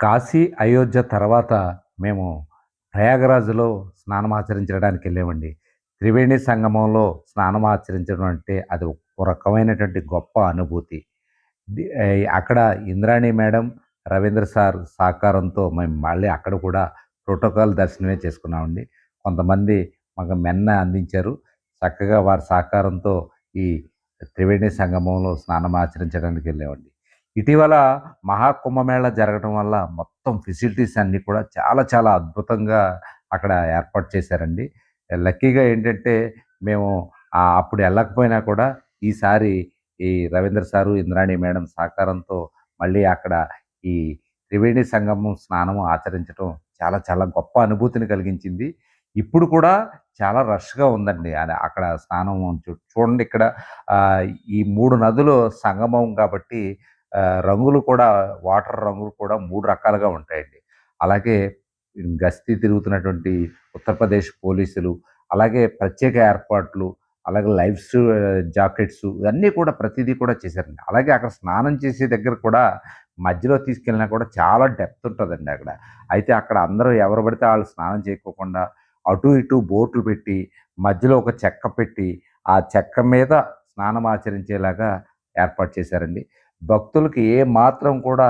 కాశీ అయోధ్య తర్వాత మేము ప్రయాగరాజులో స్నానం ఆచరించడానికి వెళ్ళామండి త్రివేణి సంగమంలో స్నానం ఆచరించడం అంటే అది ఒక రకమైనటువంటి గొప్ప అనుభూతి. అక్కడ ఇంద్రాణి మేడం రవీంద్ర సార్ సహకారంతో మేము మళ్ళీ అక్కడ కూడా ప్రోటోకాల్ దర్శనమే చేసుకున్నామండి. కొంతమంది మాకు మెన్న అందించారు. చక్కగా వారి సహకారంతో ఈ త్రివేణి సంగమంలో స్నానం ఆచరించడానికి వెళ్ళామండి ఇటీవల మహాకుంభమేళ జరగడం వల్ల మొత్తం ఫెసిలిటీస్ అన్నీ కూడా చాలా చాలా అద్భుతంగా అక్కడ ఏర్పాటు చేశారండి. లక్కీగా ఏంటంటే మేము అప్పుడు వెళ్ళకపోయినా కూడా ఈసారి ఈ రవీంద్ర సారు ఇంద్రాణి మేడం సహకారంతో మళ్ళీ అక్కడ ఈ త్రివేణి సంగమం స్నానం ఆచరించడం చాలా చాలా గొప్ప అనుభూతిని కలిగించింది. ఇప్పుడు కూడా చాలా రష్గా ఉందండి. అక్కడ స్నానం చూ- చూడండి ఇక్కడ ఈ మూడు నదులు సంగమం కాబట్టి రంగులు కూడా వాటర్ రంగులు కూడా మూడు రకాలుగా ఉంటాయండి. అలాగే గస్తీ తిరుగుతున్నటువంటి ఉత్తరప్రదేశ్ పోలీసులు అలాగే ప్రత్యేక ఏర్పాట్లు అలాగే లైఫ్ జాకెట్స్ ఇవన్నీ కూడా ప్రతిదీ కూడా చేశారండి. అలాగే అక్కడ స్నానం చేసే దగ్గర కూడా మధ్యలో తీసుకెళ్ళినా కూడా చాలా డెప్త్ ఉంటుందండి అక్కడ. అయితే అక్కడ అందరూ ఎవరు పడితే వాళ్ళు స్నానం చేయకోకుండా అటు ఇటు బోట్లు పెట్టి మధ్యలో ఒక చెక్క పెట్టి ఆ చెక్క మీద స్నానం ఆచరించేలాగా ఏర్పాటు చేశారండి. భక్తులకి ఏ మాత్రం కూడా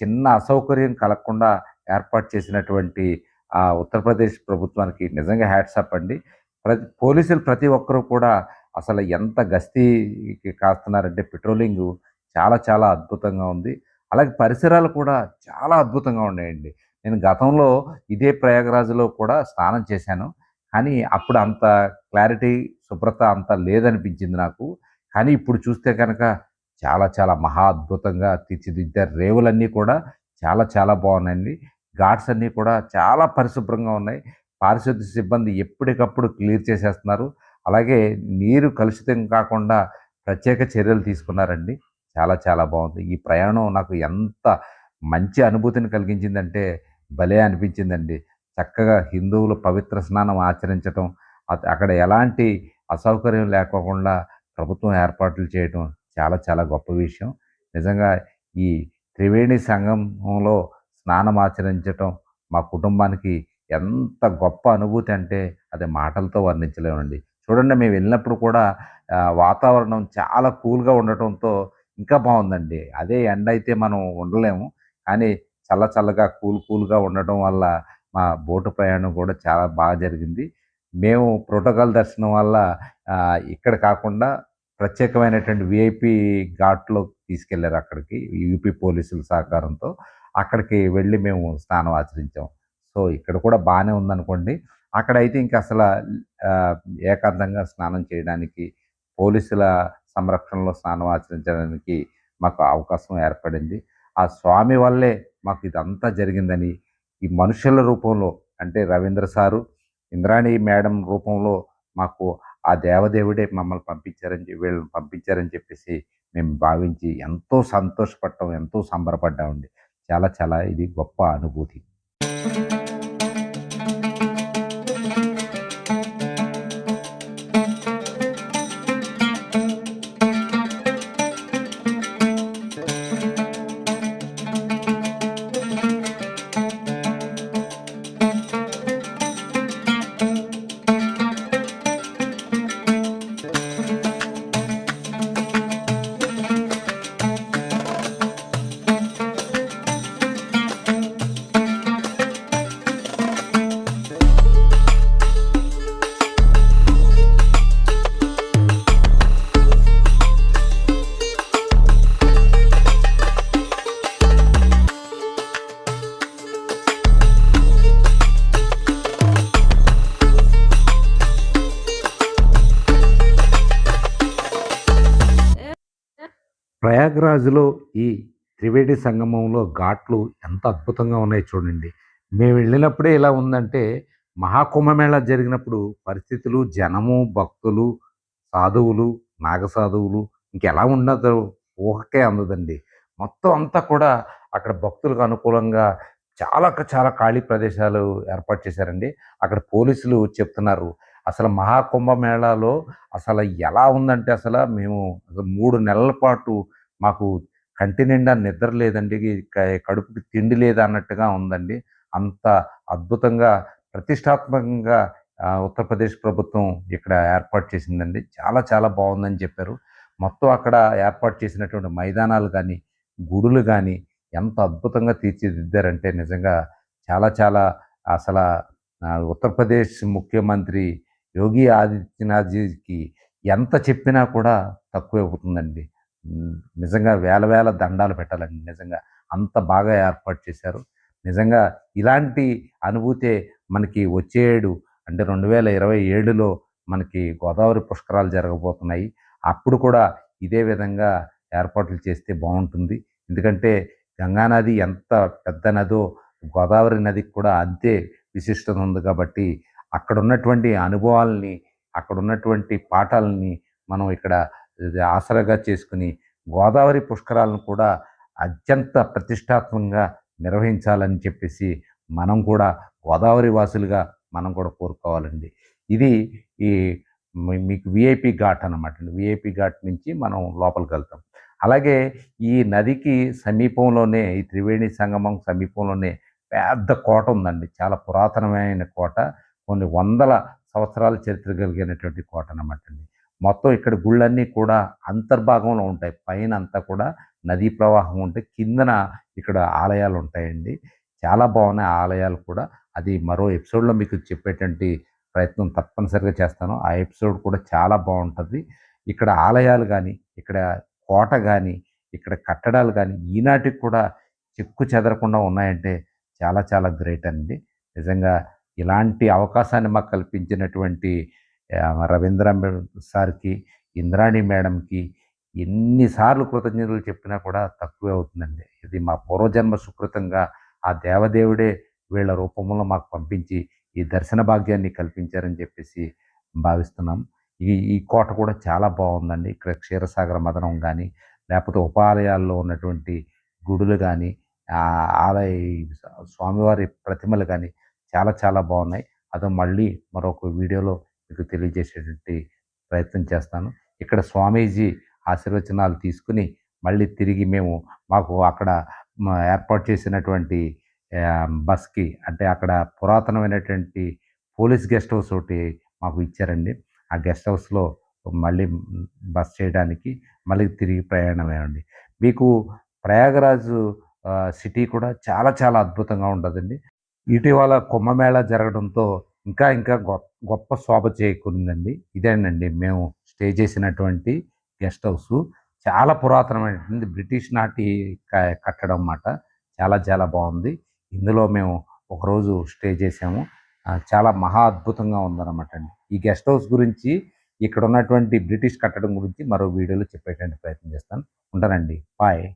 చిన్న అసౌకర్యం కలగకుండా ఏర్పాటు చేసినటువంటి ఆ ఉత్తరప్రదేశ్ ప్రభుత్వానికి నిజంగా హ్యాట్సప్ అండి. ప్రతి పోలీసులు ప్రతి ఒక్కరూ కూడా అసలు ఎంత గస్తీకి కాస్తున్నారంటే పెట్రోలింగ్ చాలా చాలా అద్భుతంగా ఉంది. అలాగే పరిసరాలు కూడా చాలా అద్భుతంగా ఉన్నాయండి. నేను గతంలో ఇదే ప్రయాగరాజులో కూడా స్నానం చేశాను. కానీ అప్పుడు అంత క్లారిటీ శుభ్రత అంత లేదనిపించింది నాకు. కానీ ఇప్పుడు చూస్తే కనుక చాలా చాలా మహా అద్భుతంగా తీర్చిదిద్దారు రేవులన్నీ కూడా చాలా చాలా బాగున్నాయండి. ఘాట్స్ అన్నీ కూడా చాలా పరిశుభ్రంగా ఉన్నాయి. పారిశుద్ధ్య సిబ్బంది ఎప్పటికప్పుడు క్లియర్ చేసేస్తున్నారు. అలాగే నీరు కలుషితం కాకుండా ప్రత్యేక చర్యలు తీసుకున్నారండి. చాలా చాలా బాగుంది. ఈ ప్రయాణం నాకు ఎంత మంచి అనుభూతిని కలిగించిందంటే భలే అనిపించిందండి. చక్కగా హిందువులు పవిత్ర స్నానం ఆచరించటం అత- అక్కడ ఎలాంటి అసౌకర్యం లేకోకుండా ప్రభుత్వం ఏర్పాట్లు చేయటం చాలా చాలా గొప్ప విషయం. నిజంగా ఈ త్రివేణి సంగమంలో స్నానం ఆచరించటం మా కుటుంబానికి ఎంత గొప్ప అనుభూతి అంటే అది మాటలతో వర్ణించలేమండి. చూడండి మేము వెళ్ళినప్పుడు కూడా వాతావరణం చాలా కూల్గా ఉండటంతో ఇంకా బాగుందండి. అదే ఎండ అయితే మనం ఉండలేము. కానీ చల్ల చల్లగా కూల్ కూల్గా ఉండటం వల్ల మా బోటు ప్రయాణం కూడా చాలా బాగా జరిగింది. మేము ప్రోటోకాల్ దర్శనం వల్ల ఇక్కడ కాకుండా ప్రత్యేకమైనటువంటి విఐపి ఘాట్లో తీసుకెళ్ళారు అక్కడికి యూపీ పోలీసుల సహకారంతో. అక్కడికి వెళ్ళి మేము స్నానం ఆచరించాం. సో ఇక్కడ కూడా బాగానే ఉందనుకోండి. అక్కడైతే ఇంకా అసలు ఏకాంతంగా స్నానం చేయడానికి పోలీసుల సంరక్షణలో స్నానం ఆచరించడానికి మాకు అవకాశం ఏర్పడింది. ఆ స్వామి వల్లే మాకు ఇదంతా జరిగిందని ఈ మనుషుల రూపంలో అంటే రవీంద్ర సారు ఇంద్రాణి మేడం రూపంలో మాకు ఆ దేవదేవుడే మమ్మల్ని పంపించారని చెప్పి వీళ్ళని పంపించారని చెప్పేసి మేము భావించి ఎంతో సంతోషపడటం ఎంతో సంబరపడ్డామండి. చాలా చాలా ఇది గొప్ప అనుభూతి. ప్రయాగ్రాజ్లో ఈ త్రివేణి సంగమంలో ఘాట్లు ఎంత అద్భుతంగా ఉన్నాయి చూడండి. మేము వెళ్ళినప్పుడే ఇలా ఉందంటే మహాకుంభమేళ జరిగినప్పుడు పరిస్థితులు జనము భక్తులు సాధువులు నాగసాధువులు ఇంకెలా ఉండదో ఊహకే అందదండి. మొత్తం అంతా కూడా అక్కడ భక్తులకు అనుకూలంగా చాలా చాలా ఖాళీ ప్రదేశాలు ఏర్పాటు చేశారండి. అక్కడ పోలీసులు చెప్తున్నారు అసలు మహాకుంభమేళాలో అసలు ఎలా ఉందంటే అసలు మేము అసలు మూడు నెలల పాటు మాకు కంటి నిండా నిద్ర లేదండి కడుపుకి తిండి లేదా అన్నట్టుగా ఉందండి. అంత అద్భుతంగా ప్రతిష్టాత్మకంగా ఉత్తరప్రదేశ్ ప్రభుత్వం ఇక్కడ ఏర్పాటు చేసిందండి. చాలా చాలా బాగుందని చెప్పారు. మొత్తం అక్కడ ఏర్పాటు చేసినటువంటి మైదానాలు కానీ గుడులు కానీ ఎంత అద్భుతంగా తీర్చిదిద్దారంటే నిజంగా చాలా చాలా అసలు ఉత్తరప్రదేశ్ ముఖ్యమంత్రి యోగి ఆదిత్యనాథ్జీకి ఎంత చెప్పినా కూడా తక్కువ అవుతుందండి. నిజంగా వేల వేల దండాలు పెట్టాలండి. నిజంగా అంత బాగా ఏర్పాటు చేశారు. నిజంగా ఇలాంటి అనుభూతే మనకి వచ్చే ఏడు అంటే రెండు వేల ఇరవై ఏడులో మనకి గోదావరి పుష్కరాలు జరగబోతున్నాయి. అప్పుడు కూడా ఇదే విధంగా ఏర్పాట్లు చేస్తే బాగుంటుంది. ఎందుకంటే గంగానది ఎంత పెద్ద నదో గోదావరి నదికి కూడా అంతే విశిష్టత ఉంది కాబట్టి అక్కడ ఉన్నటువంటి అనుభవాల్ని అక్కడ ఉన్నటువంటి పాఠాలని మనం ఇక్కడ ఆసరాగా చేసుకుని గోదావరి పుష్కరాలను కూడా అత్యంత ప్రతిష్టాత్మకంగా నిర్వహించాలని చెప్పేసి మనం కూడా గోదావరి వాసులుగా మనం కూడా కోరుకోవాలండి. ఇది ఈ మీకు విఐపి ఘాట్ అనమాట అండి. విఐపి ఘాట్ నుంచి మనం లోపలికి వెళ్తాం. అలాగే ఈ నదికి సమీపంలోనే ఈ త్రివేణి సంగమం సమీపంలోనే పెద్ద కోట ఉందండి. చాలా పురాతనమైన కోట. కొన్ని వందల సంవత్సరాల చరిత్ర కలిగినటువంటి కోట అనమాట అండి. మొత్తం ఇక్కడ గుళ్ళన్నీ కూడా అంతర్భాగంలో ఉంటాయి. పైన అంతా కూడా నదీ ప్రవాహం ఉంటే కిందన ఇక్కడ ఆలయాలు ఉంటాయండి. చాలా బాగున్నాయి ఆలయాలు కూడా. అది మరో ఎపిసోడ్లో మీకు చెప్పేటువంటి ప్రయత్నం తప్పనిసరిగా చేస్తాను. ఆ ఎపిసోడ్ కూడా చాలా బాగుంటుంది. ఇక్కడ ఆలయాలు కానీ ఇక్కడ కోట కానీ ఇక్కడ కట్టడాలు కానీ ఈనాటికి కూడా చెక్కు చెదరకుండా ఉన్నాయంటే చాలా చాలా గ్రేట్ అండి. నిజంగా ఇలాంటి అవకాశాన్ని మాకు కల్పించినటువంటి రవీంద్ర సార్కి ఇంద్రాణి మేడంకి ఎన్నిసార్లు కృతజ్ఞతలు చెప్పినా కూడా తక్కువే అవుతుందండి. ఇది మా పూర్వజన్మ సుకృతంగా ఆ దేవదేవుడే వీళ్ళ రూపంలో మాకు పంపించి ఈ దర్శన భాగ్యాన్ని కల్పించారని చెప్పేసి భావిస్తున్నాం. ఈ ఈ కోట కూడా చాలా బాగుందండి. ఇక్కడ క్షీరసాగర మదనం కానీ లేకపోతే ఉపాలయాల్లో ఉన్నటువంటి గుడులు కానీ ఆలయ స్వామివారి ప్రతిమలు కానీ చాలా చాలా బాగున్నాయి. అదో మళ్ళీ మరొక వీడియోలో మీకు తెలియజేసేటువంటి ప్రయత్నం చేస్తాను. ఇక్కడ స్వామీజీ ఆశీర్వచనాలు తీసుకుని మళ్ళీ తిరిగి మేము మాకు అక్కడ ఏర్పాటు చేసినటువంటి బస్కి అంటే అక్కడ పురాతనమైనటువంటి పోలీస్ గెస్ట్ హౌస్ ఒకటి మాకు ఇచ్చారండి. ఆ గెస్ట్ హౌస్లో మళ్ళీ బస్ చేయడానికి మళ్ళీ తిరిగి ప్రయాణమేయండి మీకు ప్రయాగరాజు సిటీ కూడా చాలా చాలా అద్భుతంగా ఉంటుందండి. ఇటీవల కుంభమేళా జరగడంతో ఇంకా ఇంకా గొప్ప గొప్ప శోభ చేకూరిందండి. ఇదేనండి మేము స్టే చేసినటువంటి గెస్ట్ హౌస్. చాలా పురాతనమైనటువంటి బ్రిటిష్ నాటి క- కట్టడం అన్నమాట. చాలా చాలా బాగుంది. ఇందులో మేము ఒకరోజు స్టే చేసాము. చాలా మహా అద్భుతంగా ఉందన్నమాట అండి. ఈ గెస్ట్ హౌస్ గురించి ఇక్కడ ఉన్నటువంటి బ్రిటిష్ కట్టడం గురించి మరో వీడియోలో చెప్పేటువంటి ప్రయత్నం చేస్తాను. ఉంటానండి. బాయ్.